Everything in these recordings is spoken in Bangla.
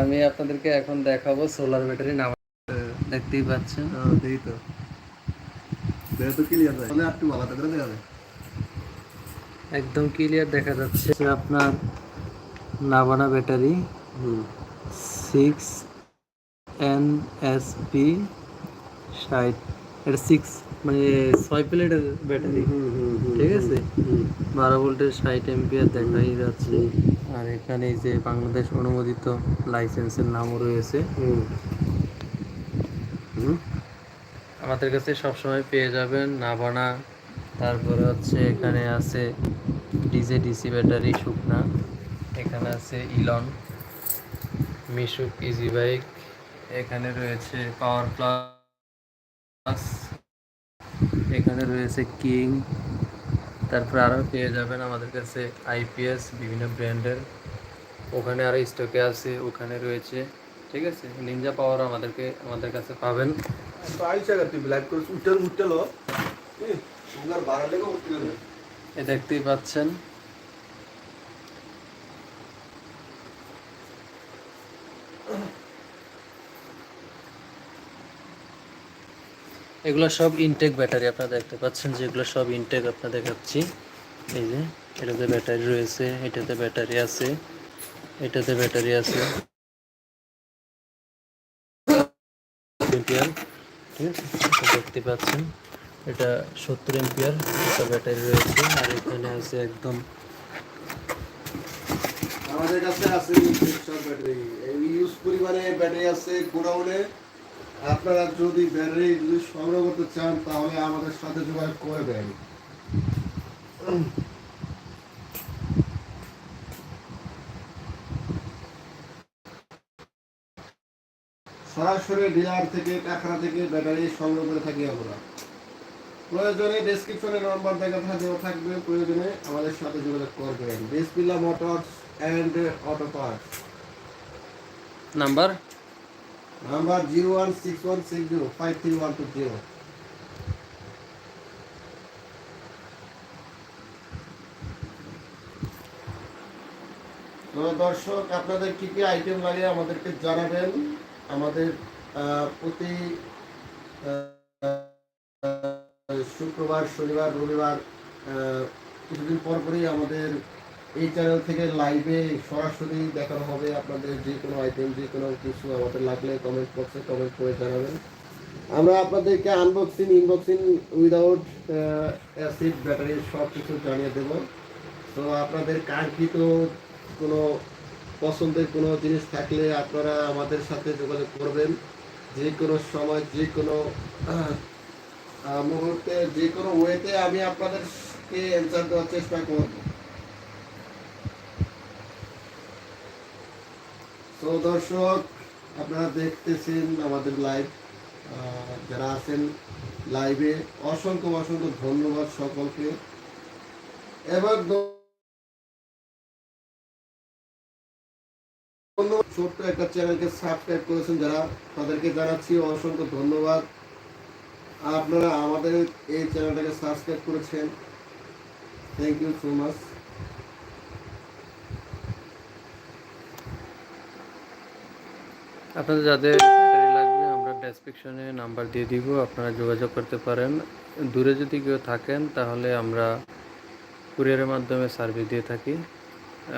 আমি আপনাদেরকে এখন দেখাবো সোলার ব্যাটারি নাম দেখতেই পাচ্ছেন। দেখি তো। তো ক্লিয়ার যায় তাহলে একটু আলাদা করে দেখা যায় একদম ক্লিয়ার দেখা যাচ্ছে। আপনার Navana battery six N S P ষাট এটা সিক্স মানে ছয় প্লেটের ব্যাটারি। ঠিক আছে? বারো ভোল্টের ষাট এম্পিয়ার দেখাই যাচ্ছে। আর এখানে এই যে বাংলাদেশ অনুমোদিত লাইসেন্সের নামও রয়েছে। আমাদের কাছে সবসময় পেয়ে যাবেন নাভানা তারপরে হচ্ছে এখানে আছে ডিজে ডিসি ব্যাটারি শুকনা। এখানে আছে ইলন মিশুক ইজি বাইক এখানে রয়েছে পাওয়ার প্লাস এখানে রয়েছে কিং, তারপরে আরও পেয়ে যাবেন আমাদের কাছে আইপিএস বিভিন্ন ব্র্যান্ডের। ওখানে আরও স্টকে আছে, ওখানে রয়েছে, ঠিক আছে? নিনজা পাওয়ার আমাদেরকে, আমাদের কাছে পাবেন। এ দেখতেই গা এগুলো সব ইনটেক ব্যাটারি আপনারা দেখতে পাচ্ছেন যেগুলো সব ইনটেক আপনার দেখাচ্ছি। এই যে, এটাতে ব্যাটারি রয়েছে, এটাতে ব্যাটারি আছে, এটাতে ব্যাটারি আছে। দেখতে পাচ্ছেন, এটা সত্তর এম্পিয়ার একটা ব্যাটারি রয়েছে, আর এখানে আছে একদম আমাদের কাছে আছে ইউজ পরিমাণে ব্যাটারি আছে, গোডাউনে আপনারা যদি ব্যাটারি যদি সংগ্রহ করতে চান, তাহলে আমাদের সাথে যোগাযোগ করে দেন। সরাসরি ডিলার থেকে টাকা থেকে ব্যাটারি সংগ্রহ করে থাকি আমরা। প্রয়োজনে ডেসক্রিপশনে নাম্বার দেখা দেওয়া থাকবে। প্রয়োজনে আমাদের সাথে যোগাযোগ করবেন। Bismillah motors and auto parts. Number number zero one six one six zero five three one two zero তো দর্শক, আপনাদের কি কি আইটেম লাগে আমাদেরকে জানাবেন? আমাদের প্রতি শুক্রবার, শনিবার, রবিবার কিছুদিন পর পরই আমাদের এই চ্যানেল থেকে লাইভে সরাসরি দেখানো হবে আপনাদের যে কোনো আইটেম যে কোনো কিছু আমাদের লাগলে কমেন্ট বক্সে কমেন্ট করে জানাবেন। আমরা আপনাদেরকে unboxing inboxing without acid battery সব কিছু জানিয়ে দেব। তো আপনাদের কাঙ্ক্ষিত কোনো পছন্দের কোনো জিনিস থাকলে আপনারা আমাদের সাথে যোগাযোগ করবেন। যে কোনো সময় যে কোনো মুহূর্তে যে কোনো ওয়েতে আমি আপনাদেরকে অ্যান্সার দেওয়ার চেষ্টা করব। তো দর্শক, আপনারা দেখতেছেন আমাদের লাইভ যারা আছেন লাইভে অসংখ্য অসংখ্য ধন্যবাদ সকলকে। এবার ছোট্ট একটা চ্যানেলকে সাবস্ক্রাইব করেছেন যারা, তাদেরকে জানাচ্ছি অসংখ্য ধন্যবাদ। আপনারা আমাদের এই চ্যানেলটাকে সাবস্ক্রাইব করেছেন। থ্যাংক ইউ সো মাচ আপনাদের যাদের ব্যাটারি লাগবে, আমরা ডেসক্রিপশনে নাম্বার দিয়ে দিব, আপনারা যোগাযোগ করতে পারেন। দূরে যদি কেউ থাকেন, তাহলে আমরা কুরিয়ারের মাধ্যমে সার্ভিস দিয়ে থাকি।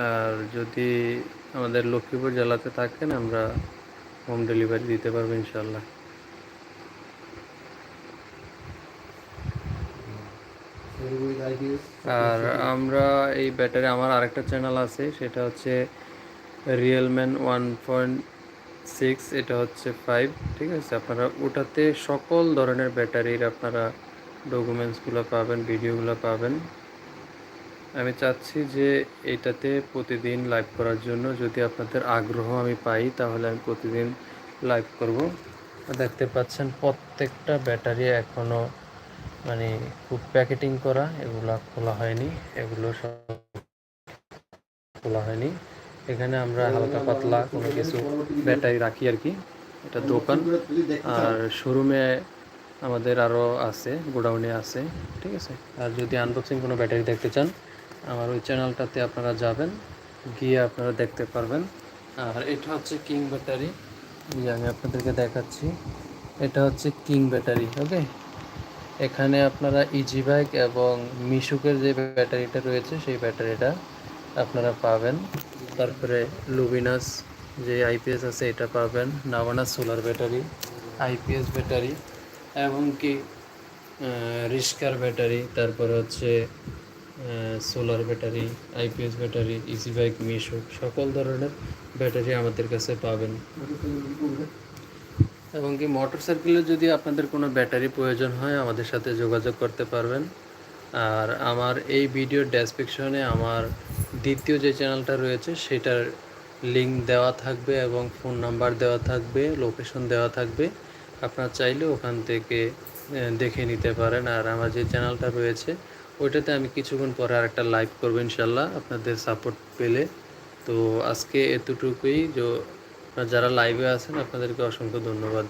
আর যদি আমাদের লক্ষ্মীপুর জেলাতে থাকেন, আমরা হোম ডেলিভারি দিতে পারব ইনশাল্লাহ আর আমরা এই ব্যাটারি, আমার আরেকটা চ্যানেল আছে, সেটা হচ্ছে রিয়েলম্যান ওয়ান পয়েন্ট সিক্স এটা হচ্ছে ফাইভ ঠিক আছে? আপনারা ওটাতে সকল ধরনের ব্যাটারির আপনারা ডকুমেন্টসগুলো পাবেন ভিডিওগুলো পাবেন। আমি চাচ্ছি যে এটাতে প্রতিদিন লাইভ করার জন্য যদি আপনাদের আগ্রহ আমি পাই, তাহলে আমি প্রতিদিন লাইভ করব। দেখতে পাচ্ছেন প্রত্যেকটা ব্যাটারি এখনও মানে খুব প্যাকেটিং করা, এগুলো খোলা হয়নি, এগুলো সব খোলা হয়নি। এখানে আমরা হালকা পাতলা কোনো কিছু ব্যাটারি রাখি আর কি, এটা দোকান। আর শোরুমে আমাদের আরও আছে, গোডাউনে আছে, ঠিক আছে? আর যদি আনবক্সিং কোনো ব্যাটারি দেখতে চান, আমার ওই চ্যানেলটাতে আপনারা যাবেন, গিয়ে আপনারা দেখতে পারবেন। আর এটা হচ্ছে কিং ব্যাটারি। যে আমি আপনাদেরকে দেখাচ্ছি, এটা হচ্ছে কিং ব্যাটারি, ওকে? এখানে আপনারা ইজি বাইক এবং মিশুকের যে ব্যাটারিটা রয়েছে, সেই ব্যাটারিটা আপনারা পাবেন। তারপরে লুবিনাস, যে আইপিএস আছে এটা পাবেন। Navana solar battery, IPS battery, এবং কি রিস্কার ব্যাটারি, তারপরে হচ্ছে solar battery, IPS battery, easy bike, Meesho, সকল ধরনের ব্যাটারি আমাদের কাছে পাবেন। এবং কি, মোটর সাইকেলে যদি আপনাদের কোনো ব্যাটারি প্রয়োজন হয়, আমাদের সাথে যোগাযোগ করতে পারবেন। আর আমার এই ভিডিওর ডেসক্রিপশনে আমার দ্বিতীয় যে চ্যানেলটা রয়েছে, সেটার লিঙ্ক দেওয়া থাকবে এবং ফোন নাম্বার দেওয়া থাকবে লোকেশন দেওয়া থাকবে। আপনারা চাইলে ওখান থেকে দেখে নিতে পারেন। আর আমার যে চ্যানেলটা রয়েছে, ওইটাতে আমি কিছুক্ষণ পরে আর একটা লাইভ করব ইনশাল্লাহ আপনাদের সাপোর্ট পেলে। তো আজকে এতটুকুই। যে যারা লাইভে আছেন, আপনাদেরকে অসংখ্য ধন্যবাদ।